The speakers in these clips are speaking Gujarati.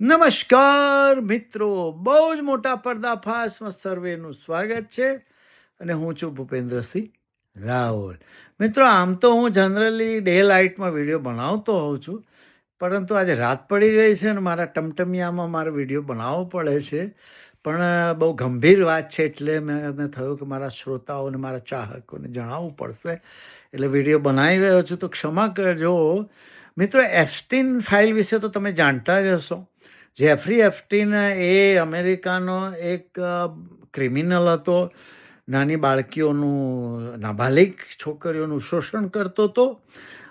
નમસ્કાર મિત્રો, બહુ જ મોટા પર્દાફાશમાં સર્વેનું સ્વાગત છે અને હું છું ભૂપેન્દ્રસિંહ રાહુલ મિત્રો, આમ તો હું જનરલી ડે લાઇટમાં વીડિયો બનાવતો હોઉં છું, પરંતુ આજે રાત પડી ગઈ છે અને મારા ટમટમિયામાં મારે વીડિયો બનાવવો પડે છે. પણ બહુ ગંભીર વાત છે એટલે મેં થયું કે મારા શ્રોતાઓને, મારા ચાહકોને જણાવવું પડશે. એટલે વીડિયો બનાવી રહ્યો છું, તો ક્ષમા કરજો. મિત્રો, એફસ્ટીન ફાઇલ વિશે તો તમે જાણતા જ હશો. જેફરી એફસ્ટીન એ અમેરિકાનો એક ક્રિમિનલ હતો. નાની બાળકીઓનું નાબાલિગ છોકરીઓનું શોષણ કરતો હતો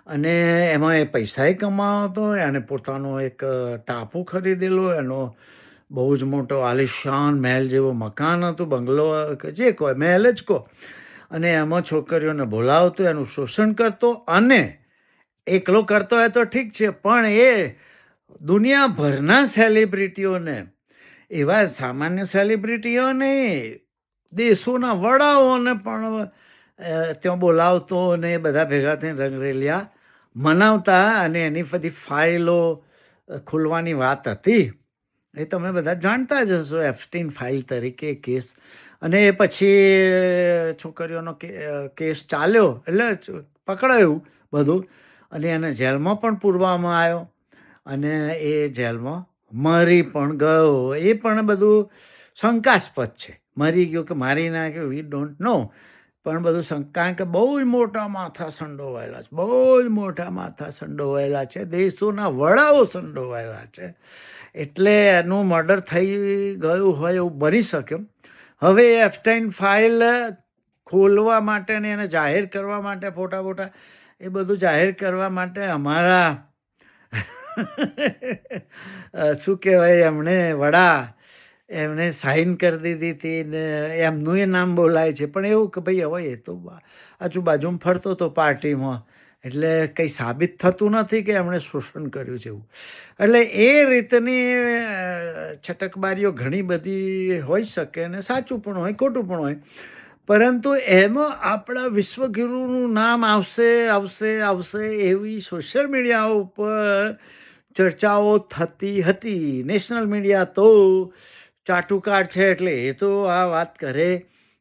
અને એમાં એ પૈસાય કમાવતો, એણે પોતાનો એક ટાપુ ખરીદેલો. એનો બહુ જ મોટો આલિશાન મહેલ જેવો મકાન હતું, બંગલો જે કહો મહેલ જ કહો. અને એમાં છોકરીઓને બોલાવતો, એનું શોષણ કરતો અને એકલો કરતો હોય તો ઠીક છે, પણ એ દુનિયાભરના સેલિબ્રિટીઓને, એવા સામાન્ય સેલિબ્રિટીઓને, દેશોના વડાઓને પણ ત્યાં બોલાવતો ને એ બધા ભેગા થઈને રંગરેલિયા મનાવતા અને એની બધી ફાઇલો ખુલવાની વાત હતી. એ તમે બધા જાણતા જ હશો, એફસ્ટીન ફાઇલ તરીકે કેસ. અને એ પછી છોકરીઓનો કેસ ચાલ્યો, એટલે પકડાયું બધું. અને એને જેલમાં પણ પૂરવામાં આવ્યો. અને એ જેલમાં મરી પણ ગયો. એ પણ બધું શંકાસ્પદ છે. મરી ગયો કે મારી નાખ્યો વી ડોન્ટ નો પણ બધું શંક કે બહુ જ મોટા માથા સંડોવાયેલા છે. બહુ જ મોટા માથા સંડોવાયેલા છે. દેશોના વડાઓ સંડોવાયેલા છે. એટલે એનું મર્ડર થઈ ગયું હોય એવું બની શકે હવે એફસ્ટાઇન ફાઇલ ખોલવા માટે ને એને જાહેર કરવા માટે ફોટા ફોટા એ બધું જાહેર કરવા માટે અમારા શું કહેવાય, એમણે વડા, એમણે સાઇન કરી દીધી હતી ને એમનું એ નામ બોલાય છે. પણ એવું કે ભાઈ હવે એ તો આજુબાજુમાં ફરતો હતો પાર્ટીમાં. એટલે કંઈ સાબિત થતું નથી કે એમણે શોષણ કર્યું છે એવું. એટલે એ રીતની છટકબારીઓ ઘણી બધી હોઈ શકે અને સાચું પણ હોય, ખોટું પણ હોય. પરંતુ એમાં આપણા વિશ્વગુરુનું નામ આવશે આવશે આવશે એવી સોશિયલ મીડિયા ઉપર ચર્ચાઓ થતી હતી નેશનલ મીડિયા તો ચાટુકાર છે એટલે એ તો આ વાત કરે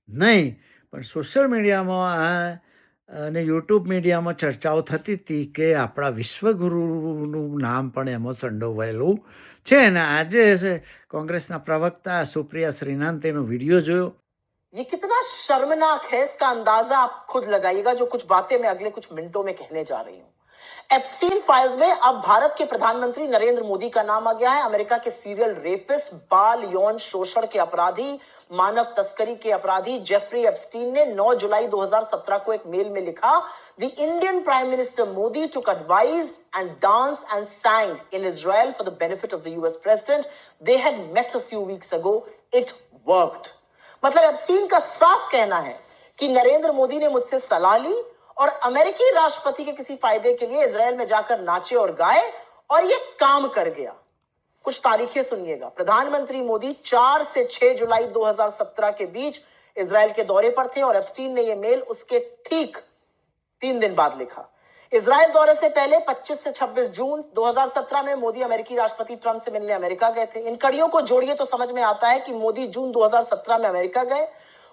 નહીં પણ સોશિયલ મીડિયામાં આ અને યુટ્યુબ મીડિયામાં ચર્ચાઓ થતી હતી કે આપણા વિશ્વગુરુનું નામ પણ એમાં સંડોવાયેલું છે અને આજે છે કોંગ્રેસના પ્રવક્તા સુપ્રિયા શ્રીનાથ તેનો વિડીયો જોયો ये कितना शर्मनाक है इसका अंदाजा आप खुद लगाइएगा जो कुछ बातें मैं अगले कुछ मिनटों में कहने जा रही हूं एप्स्टीन फाइल्स में अब भारत के प्रधानमंत्री नरेंद्र मोदी का नाम आ गया है अमेरिका के सीरियल रेपिस्ट बाल यौन शोषण के अपराधी, मानव तस्करी के अपराधी जेफरी एप्स्टीन ने 9 जुलाई 2017 को एक मेल में लिखा the Indian prime minister Modi took advice and dance and sang in Israel for the benefit of the US president they had met a few weeks ago. It worked. मतलब एप्स्टीन का साफ़ कहना है कि नरेंद्र मोदी ने मुझसे सलाह ली और अमेरिकी राष्ट्रपति के किसी फ़ायदे के लिए इसराइल में जाकर नाचे और गाए और ये काम कर गया। कुछ तारीखें सुनिएगा। प्रधानमंत्री मोदी 4 से 6 जुलाई 2017 के बीच इसराइल के दौरे पर थे और एप्स्टीन ने यह मेल उसके ठीक तीन दिन बाद लिखा। इसराइल दौरे से पहले 25 से 26 जून 2017 में मोदी अमेरिकी राष्ट्रपति ट्रंप से मिलने अमेरिका गए थे। इन कड़ियों को जोड़िए तो समझ में आता है कि मोदी जून 2017 में अमेरिका गए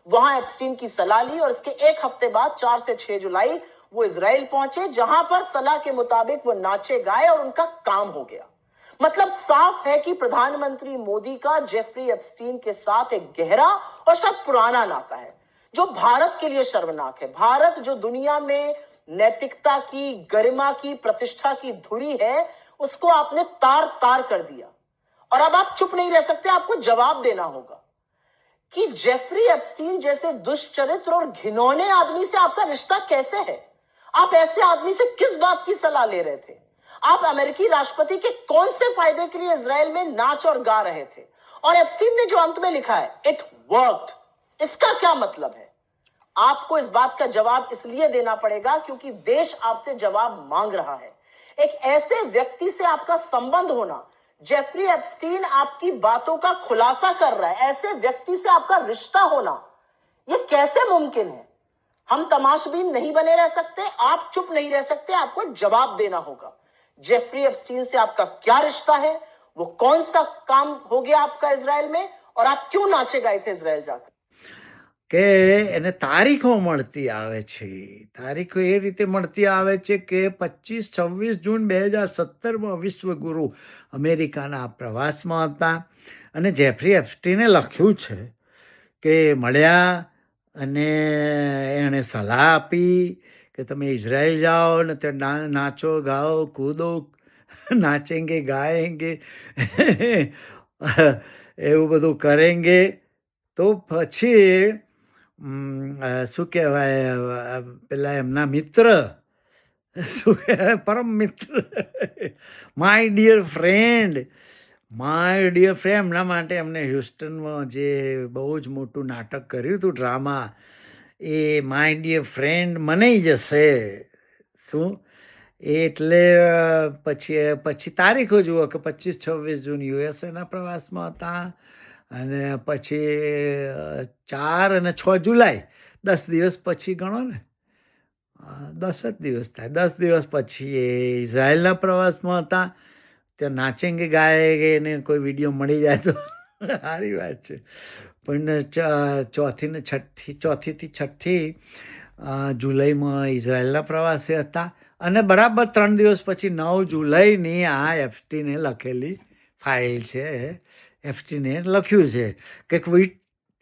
वहाँ एप्स्टीन की सलाह ली और इसके एक हफ़्ते बाद, चार से छह जुलाई, वो इसराइल पहुँचे, जहाँ पर सलाह के मुताबिक वो नाचे गाए और उनका काम हो गया। मतलब साफ़ है कि प्रधानमंत्री मोदी का जेफरी एप्स्टीन के साथ एक गहरा और शायद पुराना नाता है, जो भारत के लिए शर्मनाक है। भारत जो दुनिया में नैतिकता की, गरिमा की, प्रतिष्ठा की धुरी है, उसको आपने तार तार कर दिया। और अब आप चुप नहीं रह सकते, आपको जवाब देना होगा। कि जेफरी एप्स्टीन जैसे दुष्चरित्र और घिनौने आदमी से आपका रिश्ता कैसे है? आप ऐसे आदमी से किस बात की सलाह ले रहे थे? आप अमेरिकी राष्ट्रपति के कौन से फ़ायदे के लिए इसराइल में नाच और गा रहे थे? और एपस्टीन ने जो अंत में लिखा है इट वर्क इसका क्या मतलब है? आपको इस बात का जवाब इसलिए देना पड़ेगा क्योंकि देश आपसे जवाब मांग रहा है। एक ऐसे व्यक्ति से आपका संबंध होना जेफरी एपस्टीन आपकी बातों का खुलासा कर रहा है। ऐसे व्यक्ति से आपका रिश्ता होना, ये कैसे मुमकिन है? हम तमाशबीन नहीं बने रह सकते, आप चुप नहीं रह सकते, आपको जवाब देना होगा। जेफरी एपस्टीन से आपका क्या रिश्ता है? वो कौन सा काम हो गया आपका इसराइल में? और आप क्यों नाचे गए थे इसराइल जाकर? કે એને તારીખો મળતી આવે છે. તારીખો એ રીતે મળતી આવે છે કે પચીસ, છવ્વીસ જૂન બે હજાર સત્તરમાં વિશ્વગુરુ અમેરિકાના પ્રવાસમાં હતા અને જેફરી એફસ્ટીને લખ્યું છે કે મળ્યા અને એણે સલાહ આપી કે તમે ઇઝરાયલ જાઓ ને ના- નાચો, ગાઓ, કૂદો, નાચેંગે ગાએંગે એવું બધું કરેંગે. તો પછી શું કહેવાય પેલા એમના મિત્ર. શું કહેવાય, પરમ મિત્ર. My dear friend my dear friend એમના માટે એમને હ્યુસ્ટનમાં જે બહુ જ મોટું નાટક કર્યું હતું ડ્રામા, એ માય ડિયર ફ્રેન્ડ મને જશે. શું? એટલે પછી પછી તારીખો જુઓ કે પચીસ છવ્વીસ જૂન યુએસએના પ્રવાસમાં હતા. અને પછી ચાર અને છ જુલાઈ, દસ દિવસ પછી ગણો ને દસ જ દિવસ થાય. દસ દિવસ પછી એ ઇઝરાયલના પ્રવાસમાં હતા. ત્યાં નાચેંગે ગાયે એને કોઈ વીડિયો મળી જાય તો સારી વાત છે. પણ ચોથી ને છઠ્ઠી ચોથીથી છઠ્ઠી જુલાઈમાં ઇઝરાયલના પ્રવાસે હતા. અને બરાબર ત્રણ દિવસ પછી નવ જુલાઈની આ એફટીને લખેલી ફાઇલ છે. એફટીને લખ્યું છે કે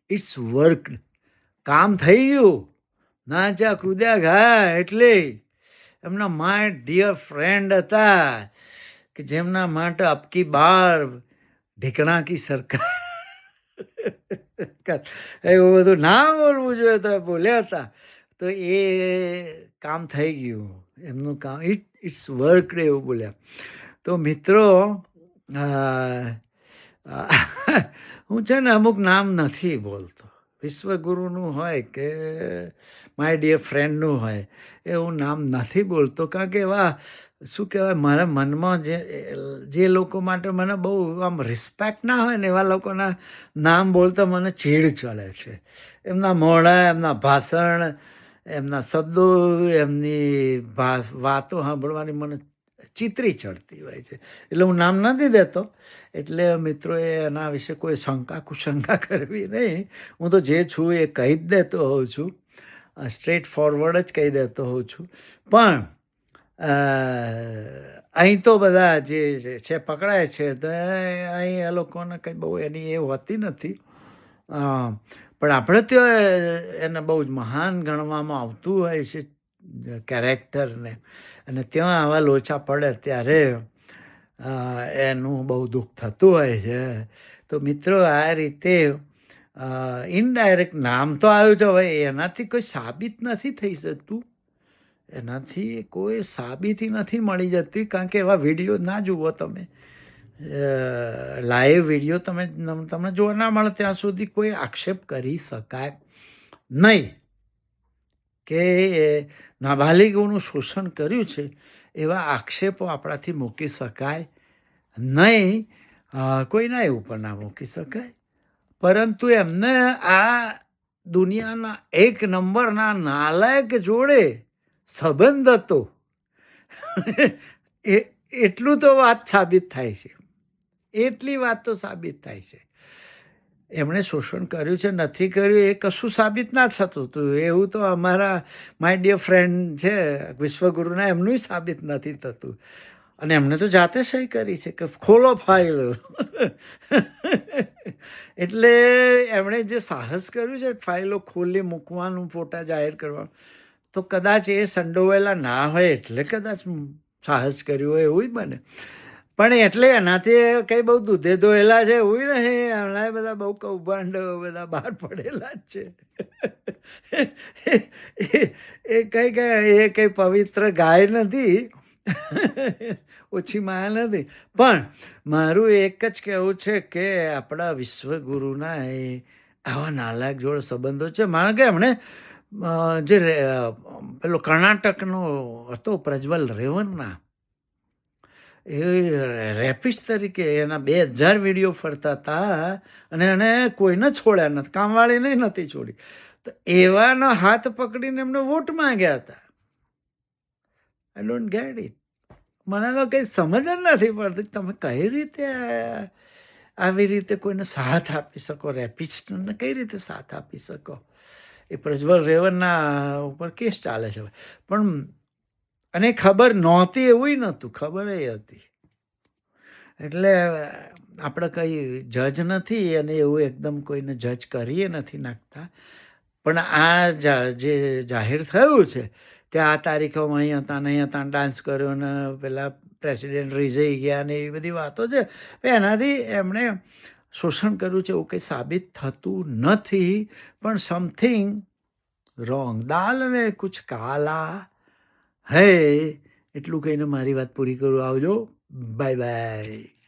ઇટ્સ વર્ક કામ થઈ ગયું? નાચા કૂદ્યા ઘા એટલે એમના માય ડિયર ફ્રેન્ડ હતા કે જેમના માટે અબકી બાર ઢીકણા કી સરકાર એવું બધું ના બોલવું જોઈએ તો બોલ્યા હતા. તો એ કામ થઈ ગયું. એમનું કામ ઇટ ઇટ્સ વર્ક એવું બોલ્યા. તો મિત્રો હું છે ને અમુક નામ નથી બોલતો. વિશ્વગુરુનું હોય કે માય ડિયર ફ્રેન્ડનું હોય, એ હું નામ નથી બોલતો. કારણ કે એવા, શું કહેવાય, મારા મનમાં જે જે લોકો માટે મને બહુ આમ રિસ્પેક્ટ ના હોય ને એવા લોકોના નામ બોલતા મને ચીડ ચડે છે. એમના મોઢા, એમના ભાષણ, એમના શબ્દો, એમની વાતો સાંભળવાની મને ચિત્રી ચડતી હોય છે. એટલે હું નામ નથી દેતો, એટલે મિત્રોએ એના વિશે કોઈ શંકા કુશંકા કરવી નહીં. હું તો જે છું એ કહી જ દેતો હોઉં છું. સ્ટ્રેટ ફોરવર્ડ જ કહી દેતો હોઉં છું. પણ અહીં તો બધા જે છે- પકડાય છે, તો અહીં એ લોકોને કંઈ બહુ એની એ હોતી નથી. પણ આપણે તો એને બહુ જ મહાન ગણવામાં આવતું હોય છે. કેરેક્ટરને અને ત્યાં આવા લોચા પડે ત્યારે એનું બહુ દુઃખ થતું હોય છે. તો મિત્રો, આ રીતે ઇનડાયરેક્ટ નામ તો આવ્યું છે, હવે એનાથી કોઈ સાબિત નથી થઈ શકતું. એનાથી કોઈ સાબિતી નથી મળી જતી, કારણ કે એવા વીડિયો ના જુઓ તમે. લાઈવ વીડિયો તમે, તમને જોવા ના મળે, ત્યાં સુધી કોઈ આક્ષેપ કરી શકાય નહીં. કે નાબાલિગોનું શોષણ કર્યું છે, એવા આક્ષેપો આપણાથી મૂકી શકાય નહીં. કોઈના એ ઉપર ના મૂકી શકાય. પરંતુ એમને આ દુનિયાના એક નંબરના નાલાયક જોડે સંબંધ હતો. એ, એટલું તો વાત સાબિત થાય છે. એટલી વાત તો સાબિત થાય છે. એમણે શોષણ કર્યું છે, નથી કર્યું, એ કશું સાબિત ના થતું હતું. એવું તો અમારા માય ડિયર ફ્રેન્ડ છે, વિશ્વગુરુના, એમનું સાબિત નથી થતું. અને એમને તો જાતે સહી કરી છે કે ખોલો ફાઇલ એટલે એમણે જે સાહસ કર્યું છે ફાઇલો ખોલી મૂકવાનું, ફોટા જાહેર કરવાનું, તો કદાચ એ સંડોવાયેલા ના હોય, એટલે કદાચ સાહસ કર્યું હોય, એવું જ બને. પણ એટલે એનાથી કંઈ બહુ દૂધે ધોયેલા છે, એવું નહીં. એમના બધા બહુ કૌભાંડ, બધા બહાર પડેલા જ છે. એ- કંઈ કંઈ, એ કંઈ પવિત્ર ગાય નથી. ઓછી માયા નથી. પણ મારું એક જ કહેવું છે કે આપણા વિશ્વગુરુના એ આવા નાલાયક જોડે સંબંધો છે. માણ કે એમણે જે પેલો કર્ણાટકનો હતો પ્રજ્વલ રેવન્ના એ રેપિસ્ટ તરીકે એના બે હજાર વીડિયો ફરતા હતા અને એણે કોઈને છોડ્યા નથી કામવાળીને નથી છોડી. તો એવાના હાથ પકડીને એમને વોટ માંગ્યા હતા. આઈ ડોન્ટ ગેટ ઇટ મને તો કંઈ સમજ જ નથી પડતી તમે કઈ રીતે આવી રીતે કોઈને સાથ આપી શકો રેપિસ્ટને કઈ રીતે સાથ આપી શકો? એ પ્રજ્વલ રેવનના ઉપર કેસ ચાલે છે. પણ અને ખબર નહોતી એવું નહોતું, ખબર એ હતી. એટલે આપણે કંઈ જજ નથી અને એવું એકદમ કોઈને જજ કરીએ નથી નાખતા. પણ આ જા- જાહેર થયું છે કે આ તારીખો અહીં હતા નહીં અહીં હતા ડાન્સ કર્યો ને પેલા પ્રેસિડેન્ટ રીઝાઈ ગયા ને એવી બધી વાતો છે. એનાથી એમણે શોષણ કર્યું છે એવું કંઈ સાબિત થતું નથી. પણ સમથિંગ રોંગ દાલ મેં કુછ કાલા હે એટલું કહીને મારી વાત પૂરી કરું. આવજો. Bye bye.